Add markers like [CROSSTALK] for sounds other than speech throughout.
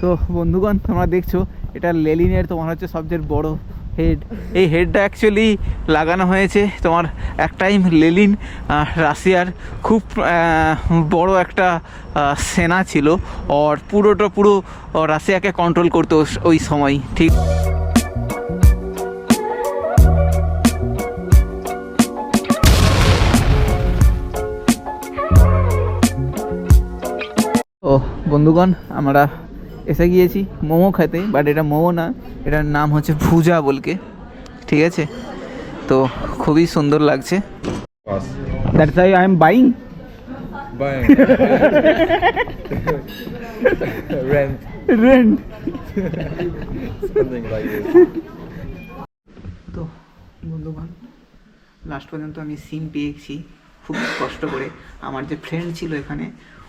তো বন্ধুগণ, তোমরা দেখছ, এটা লেলিনের তোমার হচ্ছে সবচেয়ে বড় হেড এই হেডটা অ্যাকচুয়ালি লাগানো হয়েছে তোমার এক টাইম লেলিন রাশিয়ার খুব বড় একটা সেনা ছিল। আর পুরোটা পুরো রাশিয়াকে কন্ট্রোল করতো ওই সময়, ঠিক? ও বন্ধুগণ, আমরা এসে গিয়েছি মোমো খেতে বাট এটা মোমো না এটার নাম হচ্ছে ভুজা বলকে ঠিক আছে তো খুবই সুন্দর লাগছে. That's I I am buying Buying. Rent. Rent Something like this. তো বন্ধুগণ লাস্ট পর্যন্ত আমি সিম পেয়েছি খুব কষ্ট করে আমার যে ফ্রেন্ড ছিল এখানে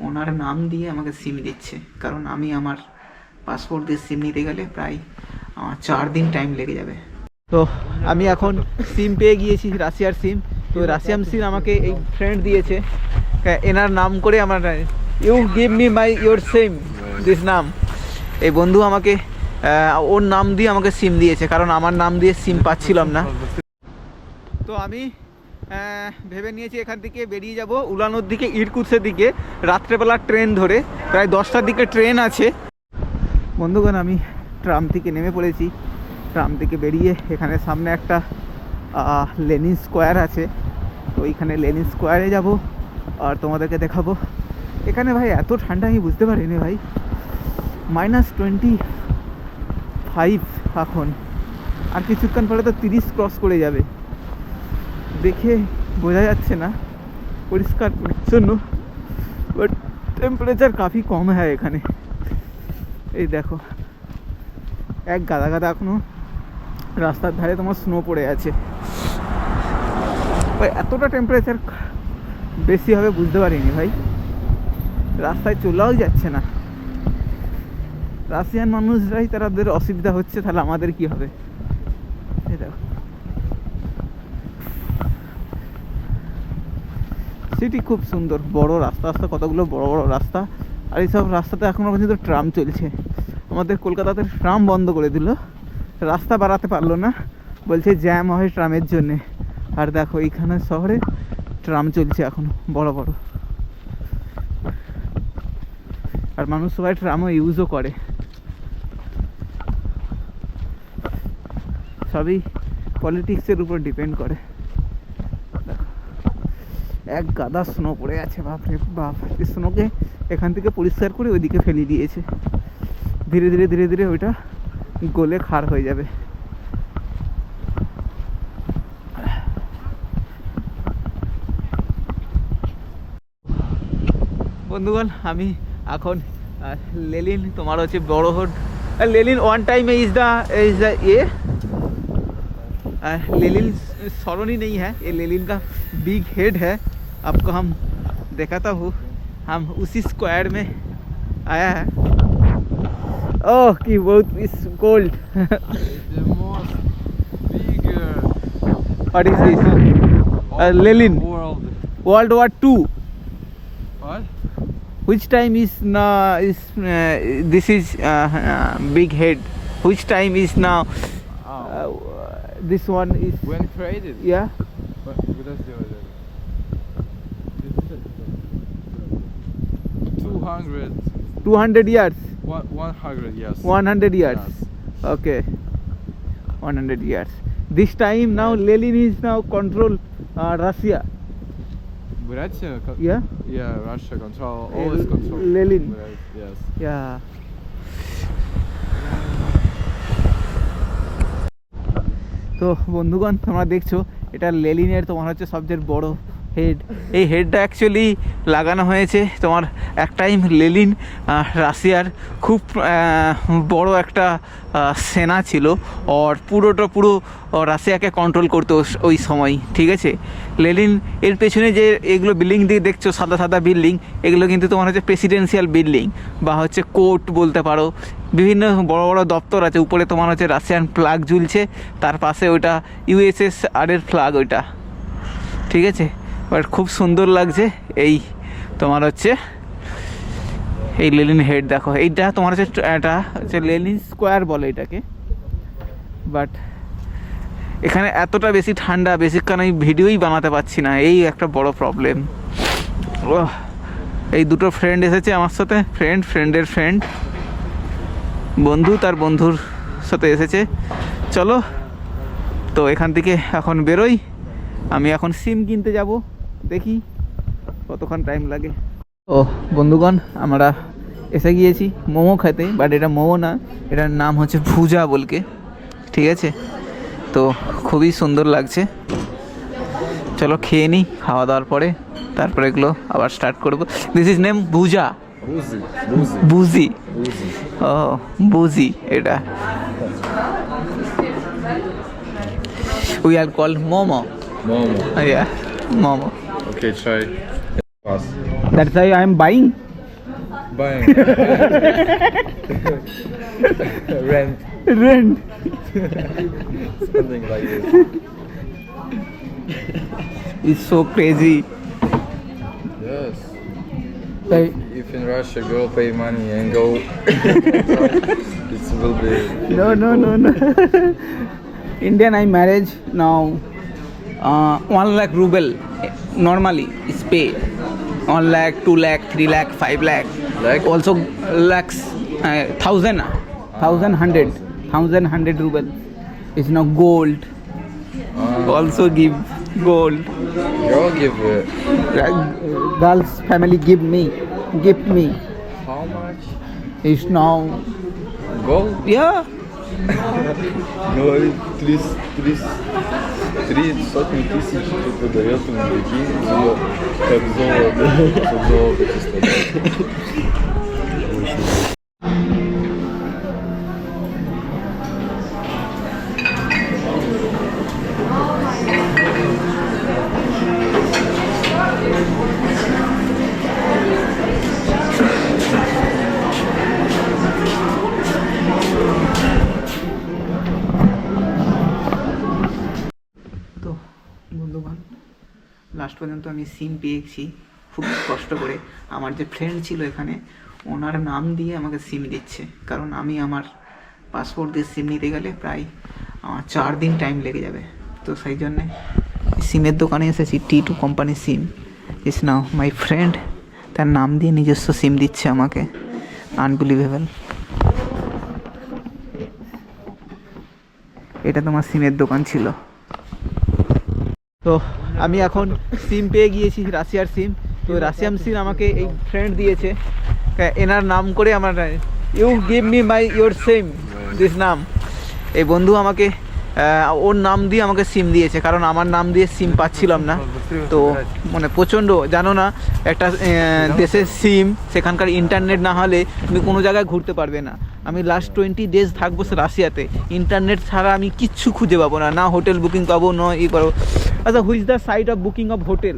ওনার নাম দিয়ে আমাকে সিম দিচ্ছে কারণ আমি আমার পাসপোর্ট দিয়ে সিম নিতে গেলে প্রায় আমার চার দিন টাইম লেগে যাবে। তো আমি এখন সিম পেয়ে গিয়েছি, রাশিয়ার সিম তো রাশিয়ান সিম আমাকে এই ফ্রেন্ড দিয়েছে। এনার নাম করে আমার you give me my your SIM this নাম। এই বন্ধু আমাকে ওর নাম দিয়ে আমাকে সিম দিয়েছে, কারণ আমার নাম দিয়ে সিম পাচ্ছিলাম না। তো আমি ভেবে নিয়েছি এখান থেকে বেরিয়ে যাব, উলানোর দিকে, ইরকুৎসের দিকে। রাত্রেবেলা ট্রেন ধরে, প্রায় দশটার দিকে ট্রেন আছে। বন্ধুগণ, আমি ট্রাম থেকে নেমে পড়েছি। ট্রাম থেকে বেরিয়ে এখানে সামনে একটা লেনিন স্কোয়ার আছে। তো ওইখানে লেনিন স্কোয়ারে যাব আর তোমাদেরকে দেখাবো। এখানে ভাই এত ঠান্ডা, আমি বুঝতে পারিনি ভাই। মাইনাস টোয়েন্টি ফাইভ এখন। আর কিছুক্ষণ পরে তো তিরিশ ক্রস করে যাবে। দেখে বোঝা যাচ্ছে না, পরিষ্কার পরিচ্ছন্ন। বাট টেম্পারেচার কাফি কম হয় এখানে। এই দেখো, এক গাদা গাদা এখনও রাস্তার ধারে তোমার স্নো পড়ে আছে। ভাই এতটা টেম্পারেচার বেশি হবে বুঝতে পারিনি ভাই। রাস্তায় চলাও যাচ্ছে না। রাশিয়ান মানুষরাই তাদের অসুবিধা হচ্ছে, তাহলে আমাদের কি হবে? সিটি খুব সুন্দর, বড় রাস্তা রাস্তা কতগুলো? বড় বড় রাস্তা। আর এইসব রাস্তাতে এখনও পর্যন্ত ট্রাম চলছে। আমাদের কলকাতাতে ট্রাম বন্ধ করে দিল। রাস্তা বাড়াতে পারল না। বলছে জ্যাম হয় ট্রামের জন্যে। আর দেখো, এইখানে শহরে ট্রাম চলছে এখনও, বড় বড়। আর মানুষ সবাই ট্রামও ইউজও করে। সবই পলিটিক্সের উপর ডিপেন্ড করে। এক গাদা স্নো পড়ে আছে বাপরে বাপ এই স্নোকে এখান থেকে পরিষ্কার করে ওইদিকে ফেলে দিয়েছে ধীরে ধীরে ধীরে ধীরে ওইটা গলে খার হয়ে যাবে বন্ধুগণ আমি এখন আহ, লেলিন তোমার হচ্ছে বড় হোড লেলিন ওয়ান टाइम में इज द इज द ये अ, लेलिन सॉलोनी नहीं है ये लेलिन का बिग हेड है आपको हम दिखाता हूँ हम उसी स्क्वायर में आया है ओह की बहुत इस cold what is this of Lenin. world. World war two What? which time is now is uh, this is uh, uh, big head which time is now Oh. uh, this one is when created? yeah What, what does the other? Two hundred. 200 years 100 yes 100 years Yes. okay 100 years this time now lenin is now control uh, russia Russia yeah yeah Russia control Uh, always control Lenin. Yes yeah তো বন্ধুগণ তোমরা দেখছ এটা লেলিনের তোমার হচ্ছে সবচেয়ে বড় head এই হেডটা অ্যাকচুয়ালি লাগানো হয়েছে তোমার এক টাইম লেলিন রাশিয়ার খুব বড় একটা সেনা ছিল। আর পুরোটা পুরো রাশিয়াকে কন্ট্রোল করতো ওই সময়, ঠিক আছে? লেলিন, এর পেছনে যে এগুলো বিল্ডিং দিয়ে দেখছ, সাদা সাদা বিল্ডিং এগুলো কিন্তু তোমার হচ্ছে প্রেসিডেন্সিয়াল বিল্ডিং বা হচ্ছে কোর্ট বলতে পারো। বিভিন্ন বড় বড় দপ্তর আছে, উপরে তোমার হচ্ছে রাশিয়ান ফ্ল্যাগ ঝুলছে, তার পাশে ওইটা ইউএসএস আর এর ফ্ল্যাগ ওইটা, ঠিক আছে? বাট খুব সুন্দর লাগছে। এই তোমার হচ্ছে, এই লেনিন হেড দেখো। এইটা তোমার হচ্ছে এটা হচ্ছে লেনিন স্কোয়ার বলে এটাকে। বাট এখানে এতটা বেশি ঠান্ডা, বেশিক্ষণ আমি ভিডিওই বানাতে পারছি না। এই একটা বড় প্রবলেম ও এই দুটো ফ্রেন্ড এসেছে আমার সাথে। ফ্রেন্ড ফ্রেন্ডের ফ্রেন্ড বন্ধু তার বন্ধুর সাথে এসেছে। চলো, তো এখান থেকে এখন বেরোই। আমি এখন সিম কিনতে যাব। দেখি কতক্ষণ টাইম লাগে। ও বন্ধুগণ আমরা এসে গিয়েছি মোমো খেতে বাট এটা মোমো না এটার নাম হচ্ছে ভুজা বলকে ঠিক আছে? তো খুবই সুন্দর লাগছে। চলো খেয়ে নিই খাওয়া দাওয়ার পরে তারপরে এগুলো আবার স্টার্ট করব। দিস ইজ নেম ভুজা. বুজি. ও বুজি এটা। We are call momo. Yeah momo. Pass. That's why I am buying. Buying. [LAUGHS] Rent. Rent. Something like this. It's so crazy. Yes. Hey, if in Russia girl pay money and go, [LAUGHS] it will be. No, no, no, no. [LAUGHS] Indian I marriage now. Uh, one lakh ruble. normally is pay on lakh, two lakh, three lakh, five lakh. Lakh? Also lakhs, uh, thousand, uh, thousand hundred, thousand hundred ruble. It's now gold. Uh, also give gold. You give it. Uh, girls family give me, give me. How much? It's now. Gold. Yeah. gold. please, please. Три сотни тысяч кто дает ему прикинь, золо- как золото, как [LAUGHS] золото чисто. পর্যন্ত আমি সিম পেয়েছি। খুব কষ্ট করে। আমার যে friend ছিল এখানে, ওনার নাম দিয়ে আমাকে সিম দিচ্ছে। কারণ আমি আমার পাসপোর্ট দিয়ে সিম নিতে গেলে প্রায়, আমার চার দিন টাইম লেগে যাবে। তো সেই জন্যে সিমের দোকানে এসেছি টি টু কোম্পানির সিম ইস নাও মাই ফ্রেন্ড তার নাম দিয়ে নিজস্ব সিম দিচ্ছে আমাকে। আনবিলিভেবল এটা তোমার সিমের দোকান ছিল। তো আমি এখন সিম পেয়ে গিয়েছি, রাশিয়ার সিম তো রাশিয়ান সিম আমাকে এই ফ্রেন্ড দিয়েছে। এনার নাম করে আমার you give me my your SIM this নাম। এই বন্ধু আমাকে ওর নাম দিয়ে আমাকে সিম দিয়েছে, কারণ আমার নাম দিয়ে সিম পাচ্ছিলাম না। তো মানে প্রচণ্ড, জানো না, একটা দেশের সিম সেখানকার ইন্টারনেট না হলে তুমি কোনো জায়গায় ঘুরতে পারবে না। আমি লাস্ট টোয়েন্টি ডেজ থাকবো সে রাশিয়াতে ইন্টারনেট ছাড়া আমি কিচ্ছু খুঁজে পাবো না না হোটেল বুকিং পাবো না ই পাবো আচ্ছা which the site of booking of hotel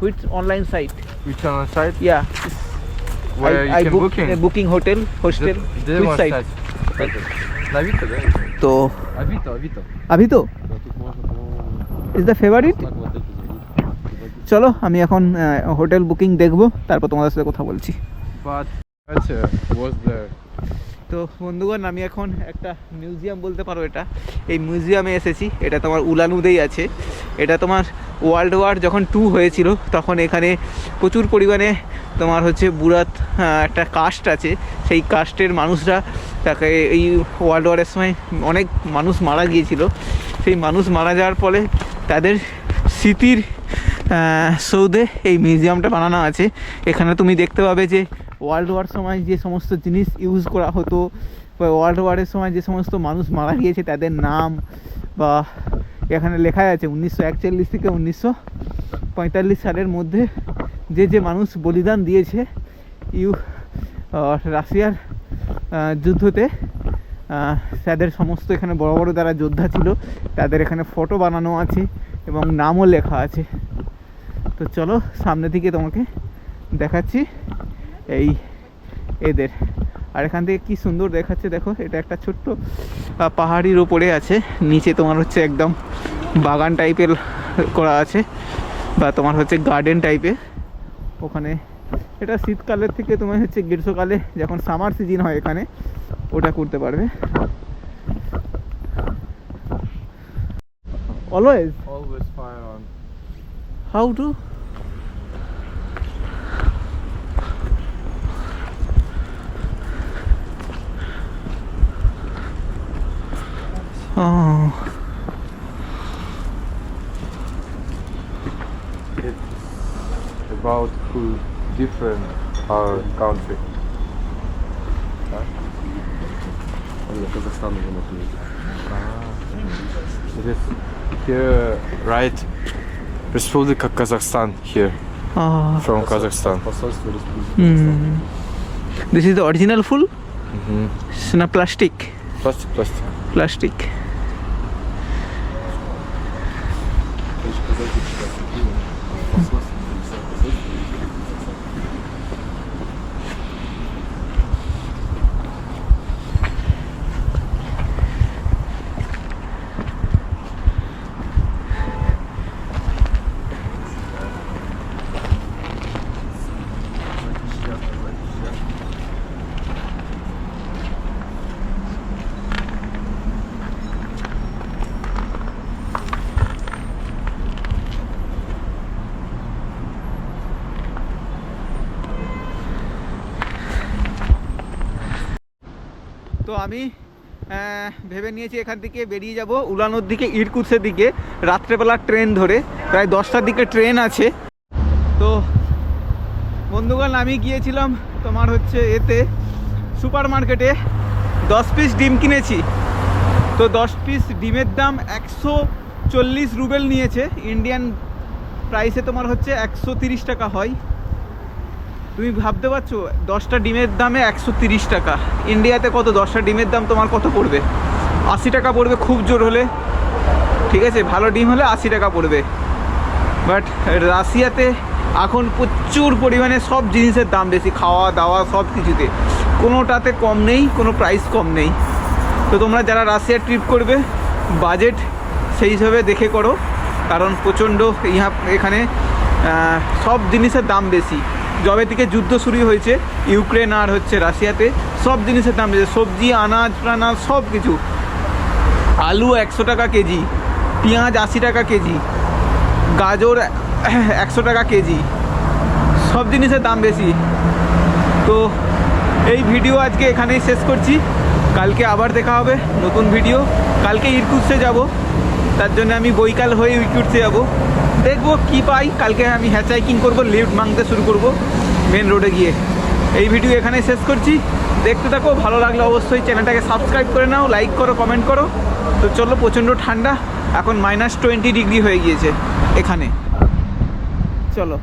which online site Which on site? Yeah Where you can booking? Booking hotel hostel Где which можно site ставить? На Авито, да? তো Авито, Авито. আভি তো Да, тут можно, по-моему, ইজ দ্য ফেভারিট так вот эти зовут. চলো আমি এখন হোটেল বুকিং দেখবো তারপর তোমাদের সাথে কথা বলছি But, кстати, was there. তো বন্ধুগণ, আমি এখন একটা মিউজিয়াম বলতে পারো এটা। এই মিউজিয়ামে এসেছি। এটা তোমার উলানুদেই আছে। এটা তোমার ওয়ার্ল্ড ওয়ার যখন টু হয়েছিল, তখন এখানে প্রচুর পরিমাণে তোমার হচ্ছে বুড়াত একটা কাস্ট আছে। সেই কাস্টের মানুষরা তাকে এই ওয়ার্ল্ড ওয়ারের সময় অনেক মানুষ মারা গিয়েছিল। সেই মানুষ মারা যাওয়ার ফলে তাদের স্মৃতির সৌধে এই মিউজিয়ামটা বানানো আছে। এখানে তুমি দেখতে পাবে যে ওয়ার্ল্ড ওয়ার সময় যে সমস্ত জিনিস ইউজ করা হতো, বা ওয়ার্ল্ড ওয়ারের সময় যে সমস্ত মানুষ মারা গিয়েছে, তাদের নাম, বা এখানে লেখা আছে উনিশশো একচল্লিশ থেকে উনিশশো পঁয়তাল্লিশ সালের মধ্যে যে যে মানুষ বলিদান দিয়েছে, ইউ রাশিয়ার যুদ্ধতে তাদের সমস্ত এখানে বড় বড় যারা যোদ্ধা ছিল, তাদের এখানে ফটো বানানো আছে এবং নামও লেখা আছে। তো চলো সামনে থেকে তোমাকে দেখাচ্ছি। এই এদের। আর এখান থেকে কি সুন্দর দেখাচ্ছে দেখো এটা একটা ছোট্ট পাহাড়ির ওপরে আছে। নিচে তোমার হচ্ছে একদম বাগান টাইপের করা আছে বা তোমার হচ্ছে গার্ডেন টাইপের ওখানে এটা শীতকালের থেকে তোমার হচ্ছে গ্রীষ্মকালে যখন সামার সিজন হয় এখানে ওটা করতে পারবে। Always Always fire on. How to Oh. It's about who different our country. Казахстан уже находится. It is here, right? Республика Kazakhstan here, Ah. from Kazakhstan. Посольство Республики Hmm. This is the original full? Mhm. It's not plastic. Plastic, plastic. Plastic. আমি ভেবে নিয়েছি এখান থেকে বেরিয়ে যাব উলানোর দিকে ইরকুৎসের দিকে। রাত্রেবেলা ট্রেন ধরে, প্রায় দশটার দিকে ট্রেন আছে। তো বন্ধুগণ, আমি গিয়েছিলাম তোমার হচ্ছে এতে সুপার মার্কেটে দশ পিস ডিম কিনেছি। তো দশ পিস ডিমের দাম একশো চল্লিশ রুবেল নিয়েছে। ইন্ডিয়ান প্রাইসে তোমার হচ্ছে একশো তিরিশ টাকা হয়। তুমি ভাবতে পারছ, দশটা ডিমের দামে একশো তিরিশ টাকা। ইন্ডিয়াতে কত, দশটা ডিমের দাম তোমার কত পড়বে? আশি টাকা পড়বে খুব জোর হলে। ঠিক আছে, ভালো ডিম হলে আশি টাকা পড়বে। বাট রাশিয়াতে এখন প্রচুর পরিমাণে সব জিনিসের দাম বেশি, খাওয়া দাওয়া সব কিছুতে। কোনোটাতে কম নেই, কোনো প্রাইস কম নেই। তো তোমরা যারা রাশিয়া ট্রিপ করবে বাজেট সেই হিসাবে দেখে করো। কারণ প্রচণ্ড ইহা এখানে সব জিনিসের দাম বেশি। যবে থেকে যুদ্ধ শুরু হয়েছে, ইউক্রেন আর হচ্ছে রাশিয়াতে। সব জিনিসের দাম বেশি সবজি, আনাজ প্রানাজ সব কিছু। আলু একশো টাকা কেজি, পেঁয়াজ আশি টাকা কেজি, গাজর একশো টাকা কেজি। সব জিনিসের দাম বেশি। তো এই ভিডিও আজকে এখানেই শেষ করছি। কালকে আবার দেখা হবে নতুন ভিডিও। কালকে ইরকুটসে যাব। তার জন্য আমি বৈকাল হয়ে ইরকুটসে যাব। দেখব কি পাই। কালকে আমি হ্যাচাইকিং করব, লিফ্ট মাংতে শুরু করব মেন রোডে গিয়ে। এই ভিডিও এখানে শেষ করছি। দেখতে থাকো, ভালো লাগলে অবশ্যই চ্যানেলটাকে সাবস্ক্রাইব করে নাও লাইক করো কমেন্ট করো। তো চলো, প্রচণ্ড ঠান্ডা, এখন মাইনাস টোয়েন্টি ডিগ্রি হয়ে গিয়েছে, এখানে। চলো।